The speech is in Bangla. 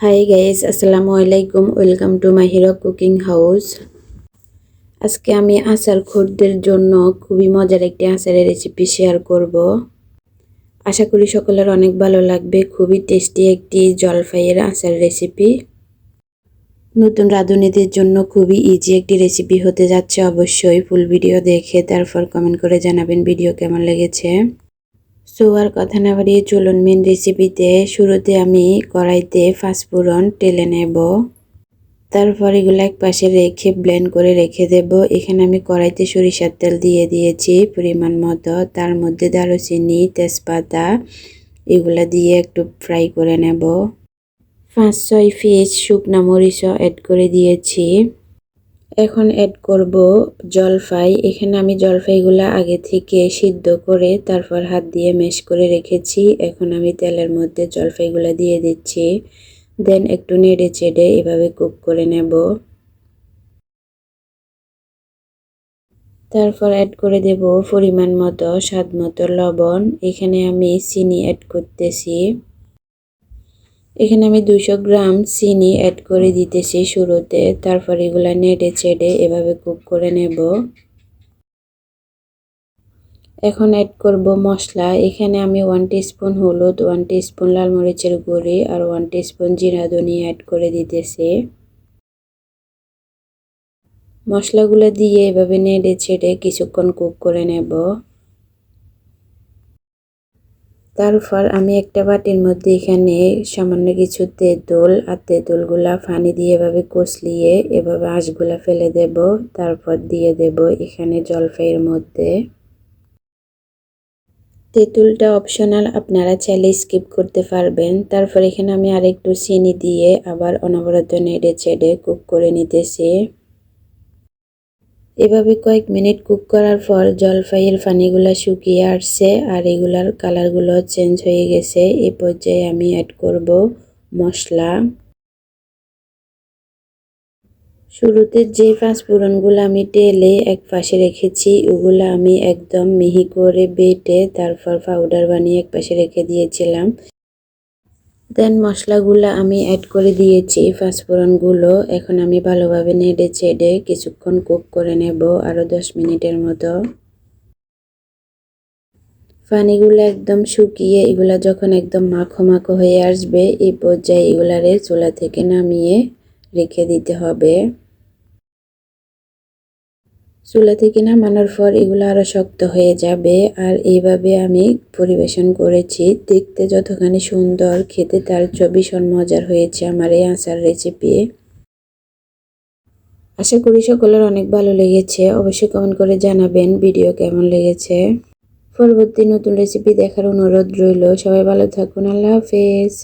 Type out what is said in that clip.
হাই গাইস আসসালামু আলাইকুম welcome to my hero cooking house আজকে আমি আচার খোরদের জন্য খুবই মজার একটি আচারের রেসিপি শেয়ার করব। আশা করি সকলের অনেক ভালো লাগবে। খুবই টেস্টি একটি জলফাইয়ের আচার রেসিপি নতুন রাঁধুনিদের জন্য খুবই ইজি একটি রেসিপি হতে যাচ্ছে অবশ্যই। ফুল ভিডিও দেখে তারপর কমেন্ট করে জানাবেন ভিডিও কেমন লেগেছে। সো আর কথা না বাড়িয়ে চলুন মেন রেসিপিতে শুরুতে আমি কড়াইতে ফাঁসফোড়ন টেলে নেব। তারপর এগুলো এক পাশে রেখে ব্লেন্ড করে রেখে দেব। এখানে আমি কড়াইতে সরিষার তেল দিয়ে দিয়েছি পরিমাণ মতো। তার মধ্যে দারুচিনি, তেজপাতা, এগুলা দিয়ে একটু ফ্রাই করে নেব। পাঁচ ছয় পিস শুকনা মরিচও অ্যাড করে দিয়েছি। এখন অ্যাড করব জলফাই। এখানে আমি জলফাইগুলা আগে থেকে সিদ্ধ করে তারপর হাত দিয়ে মেশ করে রেখেছি। এখন আমি তেলের মধ্যে জলফাইগুলা দিয়ে দিচ্ছি। দেন একটু নেড়ে চেড়ে এভাবে কুক করে নেব। তারপর অ্যাড করে দেব পরিমাণ মতো, স্বাদ মতো লবণ। এখানে আমি চিনি অ্যাড করতেছি। এখানে আমি দুশো গ্রাম চিনি অ্যাড করে দিতেছি শুরুতে। তারপর এগুলা নেড়ে চেড়ে এভাবে কুক করে নেব। এখন অ্যাড করব মশলা। এখানে আমি ওয়ান স্পুন হলুদ ওয়ান স্পুন লাল মরিচের গুঁড়ি আর ওয়ান স্পুন জিরা ধনিয়া অ্যাড করে দিতেছি। মশলাগুলো দিয়ে এভাবে নেড়ে ছেড়ে কিছুক্ষণ কুক করে নেব। তারপর আমি একটা বাটির মধ্যে এখানে সামান্য কিছু তেঁতুল আর তেঁতুলগুলা পানি দিয়ে এভাবে কষলিয়ে এভাবে আঁশগুলা ফেলে দেব, তারপর দিয়ে দেব এখানে জলফাইয়ের মধ্যে। তেঁতুলটা অপশনাল আপনারা চাইলে স্কিপ করতে পারবেন। তারপর এখানে আমি আরেকটু চিনি দিয়ে আবার অনবরত নেড়ে চেড়ে কুক করে নিতেছি। এভাবে কয়েক মিনিট কুক করার পর জলফাইয়ের পানিগুলো শুকিয়ে আসছে আর এগুলার কালারগুলো চেঞ্জ হয়ে গেছে। এ পর্যায়ে আমি অ্যাড করব মশলা। শুরুতে যে পাঁচফোড়নগুলো আমি টেলে এক পাশে রেখেছি, ওগুলো আমি একদম মিহি করে বেটে তারপর পাউডার বানিয়ে এক পাশে রেখে দিয়েছিলাম। দেন মশলাগুলো আমি অ্যাড করে দিয়েছি ফাঁসফোড়নগুলো এখন আমি ভালোভাবে নেড়ে চেড়ে কিছুক্ষণ কুক করে নেব আরও দশ মিনিটের মতো। পানিগুলো একদম শুকিয়ে, এগুলা যখন একদম মাখো মাখো হয়ে আসবে, এই পর্যায়ে এগুলারে চুলা থেকে নামিয়ে রেখে দিতে হবে। চুলা থেকে নামানোর পর এগুলো আরও শক্ত হয়ে যাবে। আর এইভাবে আমি পরিবেশন করেছি। দেখতে যতখানি সুন্দর, খেতে তার ভীষণ মজার হয়েছে আমার এই আচার রেসিপি আশা করি সকলের অনেক ভালো লেগেছে। অবশ্যই কমেন্ট করে জানাবেন ভিডিও কেমন লেগেছে। পরবর্তী নতুন রেসিপি দেখার অনুরোধ রইল। সবাই ভালো থাকুন। আল্লাহ হাফেজ।